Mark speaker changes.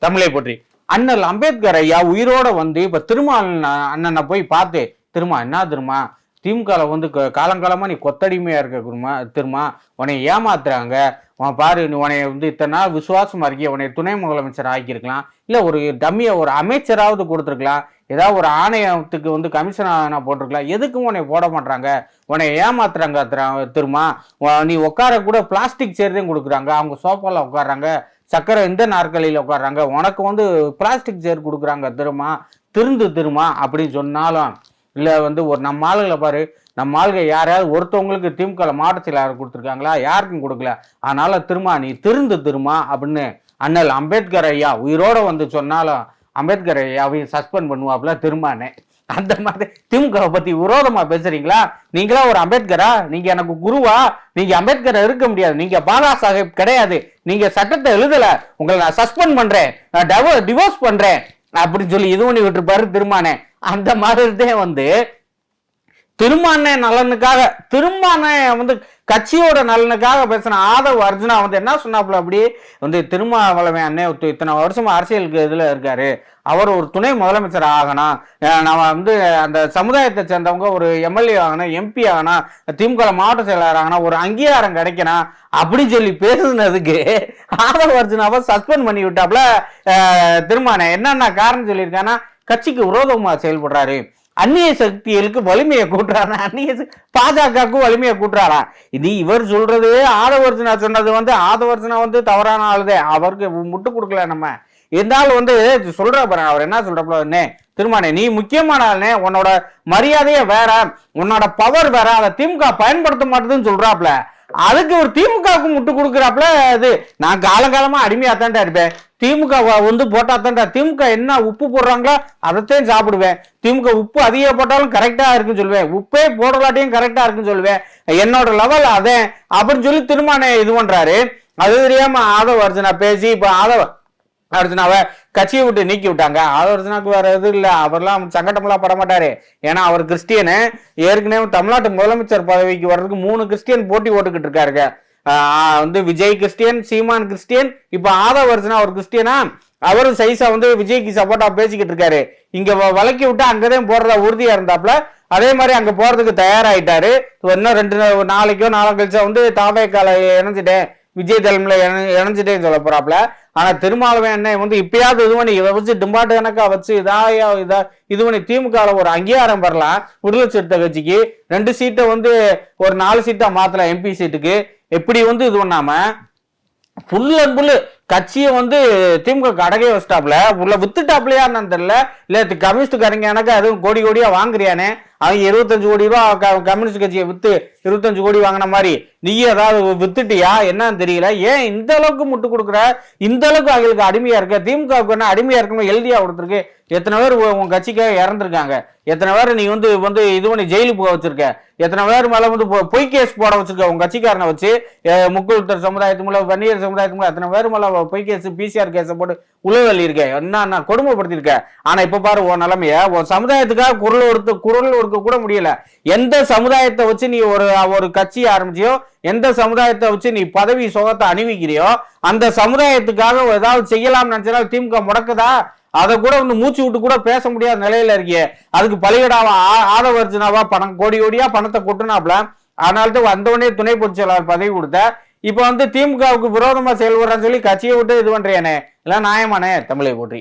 Speaker 1: தமிழை பற்றி. அண்ணல் அம்பேத்கர் ஐயா உயிரோட வந்து இப்ப திருமால் அண்ணனை போய் பார்த்து. திருமா என்ன திருமா? திமுகல வந்து க- காலங்காலமா நீ கொத்தடிமையா இருக்க குருமா திருமா? உன்னை ஏமாத்துறாங்க. உன் பாரு நீ வந்து இத்தனை நாள் விசுவாசமா இருக்கிய உனைய துணை முதலமைச்சர் ஆக்கியிருக்கலாம். இல்ல ஒரு டம்மிய ஒரு அமைச்சராவது கொடுத்துருக்கலாம். ஏதாவது ஒரு ஆணையத்துக்கு வந்து கமிஷன் போட்டிருக்கலாம். எதுக்கும் உன்னை போட மாட்டாங்க உன்னை ஏமாத்துறாங்க திரு- திருமா. நீ உட்கார கூட பிளாஸ்டிக் சேர் தான் கொடுக்குறாங்க. அவங்க சோஃபால உட்காடுறாங்க சக்கரை எந்த நாற்காலியில் உட்காடுறாங்க உனக்கு வந்து பிளாஸ்டிக் சேர் கொடுக்குறாங்க திருமா திருந்து திருமா அப்படின்னு சொன்னாலும் இல்லை வந்து ஒரு நம்ம ஆளுகளை பாரு. நம்ம ஆளுகை யாரையாவது ஒருத்தவங்களுக்கு திமுக மாவட்ட செயலாளர் கொடுத்துருக்காங்களா? யாருக்கும் கொடுக்கல. அதனால திருமா நீ திருந்து திருமா அப்படின்னு அண்ணல் அம்பேத்கர் ஐயா உயிரோட வந்து சொன்னாலும் அம்பேத்கர் ஐயாவையும் சஸ்பெண்ட் பண்ணுவாப்புல திரும்பானே அந்த மாதிரி திமுக பத்தி விரோதமா பேசுறீங்களா? நீங்களா ஒரு அம்பேத்கரா? நீங்க எனக்கு குருவா? நீங்க அம்பேத்கர் இருக்க முடியாது. நீங்க பாலா சாஹேப் கிடையாது. நீங்க சட்டத்தை எழுதல. உங்களை நான் சஸ்பெண்ட் பண்றேன். நான் டிவோர்ஸ் பண்றேன். அப்படின்னு சொல்லி இது பண்ணி விட்டுருப்பாரு திருமானே. அந்த மாதிரி தான் வந்து திருமான நலனுக்காக திருமான வந்து கட்சியோட நலனுக்காக பேசின ஆதவ் அர்ஜுனா வந்து என்ன சொன்னாப்புல அப்படி? வந்து திருமாவளவன் அண்ணே இத்தனை வருஷம் அரசியலுக்கு இதுல இருக்காரு. அவர் ஒரு துணை முதலமைச்சர் ஆகணும். நம்ம வந்து அந்த சமுதாயத்தை சேர்ந்தவங்க ஒரு எம்எல்ஏ ஆகணும் எம்பி ஆகணும் திமுக மாவட்ட செயலாளர் ஆகணும் ஒரு அங்கீகாரம் கிடைக்கணும் அப்படின்னு சொல்லி பேசுனதுக்கு ஆதவ் அர்ஜுனாவை சஸ்பெண்ட் பண்ணி விட்டாப்புல திருமான என்னென்ன காரணம் சொல்லியிருக்காங்கன்னா கட்சிக்கு விரோதமாக செயல்படுறாரு. அந்நிய சக்திகளுக்கு வலிமையை கூட்டுறாரா அந்நிய பாஜகவுக்கும் வலிமையை கூட்டுறாரா இது இவர் சொல்றது ஆதவர்ஜனா சொன்னது வந்து ஆதவர்ஜனா வந்து தவறான ஆளுதே. அவருக்கு முட்டு கொடுக்கல நம்ம. இருந்தாலும் வந்து சொல்ற பாருங்க அவர் என்ன சொல்றப்பே திருமானே நீ முக்கியமான ஆளுனே உன்னோட மரியாதையே வேற உன்னோட பவர் வேற அதை திமுக பயன்படுத்த மாட்டேதுன்னு சொல்றாப்ல. அதுக்கு ஒரு திமுகவுக்கு முட்டு கொடுக்குறாப்ல இது நான் காலங்காலமா அடிமையா தான்டா இருப்பேன். திமுக வந்து போட்டா தான்டா திமுக என்ன உப்பு போடுறாங்களோ அதைத்தான் சாப்பிடுவேன். திமுக உப்பு அதிக போட்டாலும் கரெக்டா இருக்குன்னு சொல்லுவேன். உப்பே போடலாட்டியும் கரெக்டா இருக்குன்னு சொல்லுவேன். என்னோட லெவல் அதே அப்படின்னு சொல்லி திருமான இது பண்றாரு. அது தெரியாம ஆதவ அர்ஜுனா பேசி இப்ப ஆதவ அர்ஜுனாவை கட்சியை விட்டு நீக்கி விட்டாங்க. ஆதவ அர்ஜுனாக்கு வேற எதுவும் இல்லை. அவர்லாம் சங்கடமெல்லாம் பட மாட்டாரு. ஏன்னா அவர் கிறிஸ்டியனு. ஏற்கனவே தமிழ்நாட்டு முதலமைச்சர் பதவிக்கு வர்றதுக்கு மூணு கிறிஸ்டியன் போட்டி ஓட்டுக்கிட்டு இருக்காருங்க. வந்து விஜய் கிறிஸ்டியன் சீமான் கிறிஸ்டியன். இப்ப ஆதவ அர்ஜுனா அவர் கிறிஸ்டியனா? அவரும் சைஸா வந்து விஜய்க்கு சப்போர்ட்டா பேசிக்கிட்டு இருக்காரு. இங்க வழக்கி விட்டு அங்கதான் போறதா உறுதியா இருந்தாப்ல. அதே மாதிரி அங்க போறதுக்கு தயாராயிட்டாரு. இன்னும் ரெண்டு நாளைக்கோ நாளை கழிச்சா வந்து தாவே காலை இணைஞ்சிட்டேன். விஜய் தலைமையில இணைஞ்சிட்டேன்னு சொல்ல போறாப்ல ஆனா திருமாவளவன் என்ன வந்து இப்பயாவது இது பண்ணி இதை வச்சு டிம்பாட்டு கணக்கா வச்சு இதாயா இதா இது பண்ணி திமுக ஒரு அங்கீகாரம் பெறலாம் விடுதலை சிறுத்தை கட்சிக்கு. ரெண்டு சீட்டை வந்து ஒரு நாலு சீட்டா மாத்தலாம் எம்பி சீட்டுக்கு. எப்படி வந்து இது பண்ணாம? ஃபுல் அண்ட் ஃபுல்லு கட்சியை வந்து திமுக அடகே வச்சிட்டாப்ல உள்ள வித்துட்டாப்லையா தெரியல. இல்லை தி- கம்யூனிஸ்டுக்காரங்க எனக்கு அதுவும் கோடி கோடியா வாங்குறியானே அவங்க இருபத்தஞ்சு கோடி ரூபா கம்யூனிஸ்ட் கட்சியை வித்து இருபத்தஞ்சு கோடி வாங்கின மாதிரி. நீ ஏதாவது வித்துட்டியா? என்னன்னு தெரியல. ஏன் இந்த அளவுக்கு முட்டு கொடுக்குற? இந்த அளவுக்கு அவங்களுக்கு அடிமையா இருக்க? திமுகவுக்கு என்ன அடிமையா இருக்கணும் எழுதியா கொடுத்துருக்கு. எத்தனை பேர் உன் கட்சிக்காக இறந்துருக்காங்க. எத்தனை பேர் நீ வந்து வந்து இது பண்ணி ஜெயிலுக்கு போக வச்சிருக்க? எத்தனை பேர் மேலே வந்து பொ- பொய் கேஸ் போட வச்சிருக்க? உங்க கட்சிக்காரனை வச்சு முக்குழுத்தர் சமுதாயத்து மூலம் வன்னியர் சமுதாயத்து மூலம் எத்தனை பேர் மேலே பொய் கேஸ் பிசிஆர் கேஸை போட்டு உளவள்ளி இருக்க என்ன நான் ஆனா இப்ப பாரு உன் நிலைமைய உன் சமுதாயத்துக்காக குரல் ஒருத்த குரல் ஒடுக்க கூட முடியல. எந்த சமுதாயத்தை வச்சு நீ ஒரு ஒரு கட்சி ஆரம்பிச்சியோ எந்த சமுதாயத்தை வச்சு நீ பதவி சுகத்தை அணிவிக்கிறியோ அந்த சமுதாயத்துக்காக ஏதாவது செய்யலாம்னு நினைச்சா திமுக முடக்குதா? அதை கூட வந்து மூச்சு விட்டு கூட பேச முடியாத நிலையில இருக்கியே. அதுக்கு பலிகடாவா ஆ- பணம் கோடி கோடியா பணத்தை கொட்டுனாப்ல. அதனால தான் வந்தவொடனே துணை பொதுச் செயலாளர் பதவி கொடுத்த. இப்போ வந்து திமுகவுக்கு விரோதமாக செயல்படுறான்னு சொல்லி கட்சியை விட்டு இது பண்றியானே? எல்லாம் நியாயமானே? தமிழை போற்றி.